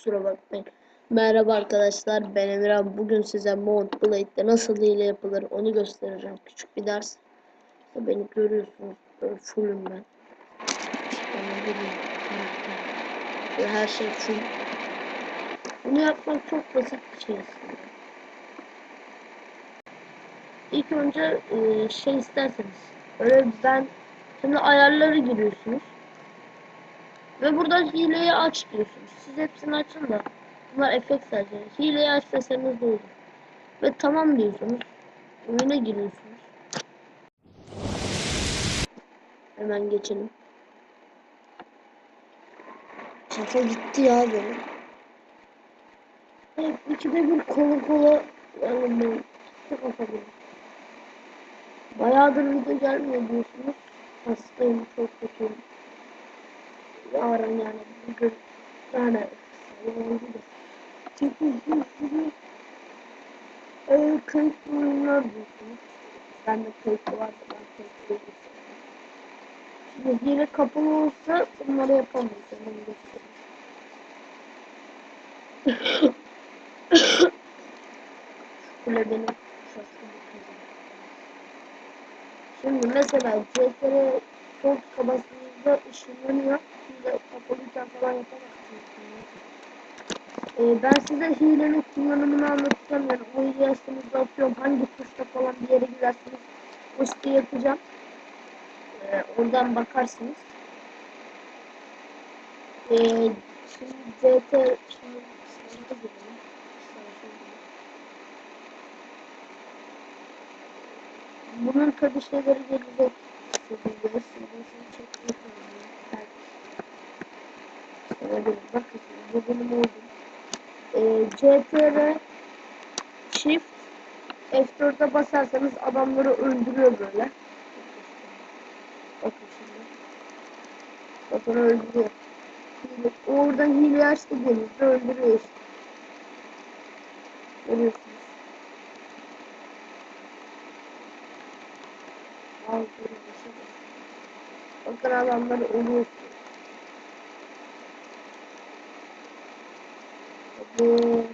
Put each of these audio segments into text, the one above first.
kusura bakmayın. Merhaba arkadaşlar ben Emirhan. Bugün size Mount Blade'de nasıl hile yapılır onu göstereceğim. Küçük bir ders. Beni görüyorsunuz. Böyle fullüm ben. Böyle her şey full. Bunu yapmak çok basit bir şey aslında. İlk önce şey isterseniz. Öyle ben şimdi ayarları giriyorsunuz. Ve buradan hileyi aç diyorsunuz. Siz hepsini açın da. Bunlar efekt sadece. Hileyi aç deseniz de olur. Ve tamam diyorsunuz. Oyuna giriyorsunuz. Hemen geçelim. Kafa gitti ya benim. Evet, ikide bir kola kola yani ben çok benim. Bayağıdır video gelmiyor diyorsunuz. Hastayım, çok kötüyüm. Yarın yani bugün yani yüzünü ee, kayıtlı oyunlar diyorsunuz. Ben de kayıtlı vardı ben kayıtlı değilim. Şimdi hile kapalı olsa bunları yapamayız. Hemen göstereyim. Kule benim şaşkın bir kızım. Şimdi mesela CTR sol tıka bastığınızda ışınlanıyor. Siz de kapalıyken falan yapamazsınız. Ee, ben size hilenin kullanımını anlatacağım. Yani o hileyi atıyorum hangi tuşta falan bir yere gidersiniz. O siteyi yapacağım. Ee, oradan bakarsınız. Ee, şimdi CT şimdi. Savaşa girelim. Bunun tabi şeyleri gelecek. Oldum. Ee, Shift F4'e basarsanız adamları öldürüyor böyle. Bakın şimdi. Bakın öldürüyor. Hile, oradan hile açtı denizde öldürüyor işte. Görüyorsunuz. Al Bakın adamları ölüyor. Bu.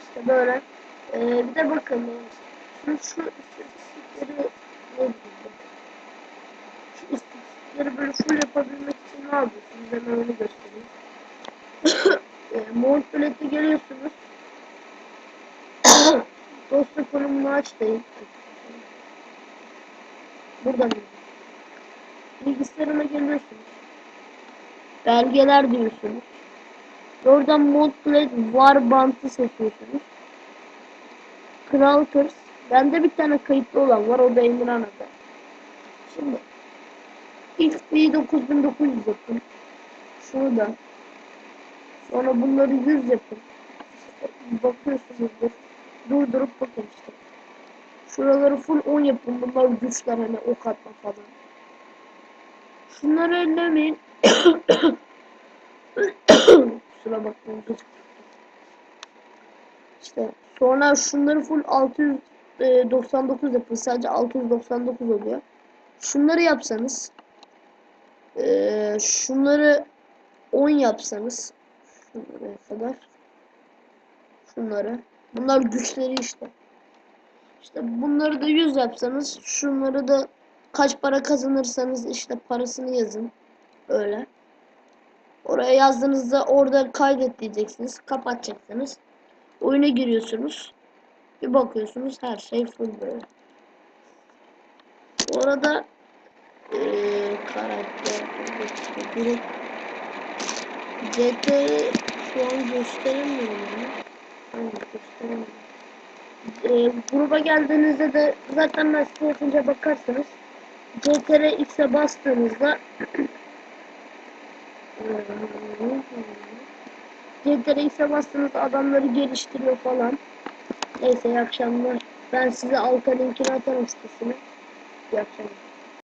İşte böyle. Ee, bir de bakın. Şu, şu istatistikleri ne bileyim. Şu istatistikleri böyle full yapabilmek için ne yapıyorsunuz? Hemen onu göstereyim. e, Mount Blade'e geliyorsunuz. Dosya konumunu aç deyin. Buradan bilgisayarına geliyorsunuz. Belgeler diyorsunuz. Oradan Modblade var bantı seçiyorsunuz. Kral Kırs. Bende bir tane kayıtlı olan var. O da Emirhan'da. Şimdi XP 9900 yapın. Şunu da. Sonra bunları 100 yapın. Bakıyorsunuzdur. Durdurup bakın işte. Şuraları full 10 yapın. Bunlar güçler hani ok atma falan. Şunları ellemeyin. Kusura bakmayın. İşte sonra şunları full 699 yapın. Sadece 699 oluyor. Şunları yapsanız ee, şunları 10 yapsanız şunlara kadar şunları bunlar güçleri işte. İşte bunları da 100 yapsanız şunları da kaç para kazanırsanız işte parasını yazın. Öyle. Oraya yazdığınızda orada kaydet diyeceksiniz. Kapatacaksınız. Oyuna giriyorsunuz. Bir bakıyorsunuz her şey full böyle. Bu arada karakter direkt CT şu an gösteremiyorum. Hayır gösteremiyorum. Ee, gruba geldiğinizde de zaten ben size yapınca bakarsanız CTR X'e bastığınızda CTR X'e bastığınızda adamları geliştiriyor falan. Neyse iyi akşamlar. Ben size alta linkini atarım sitesine. İyi akşamlar.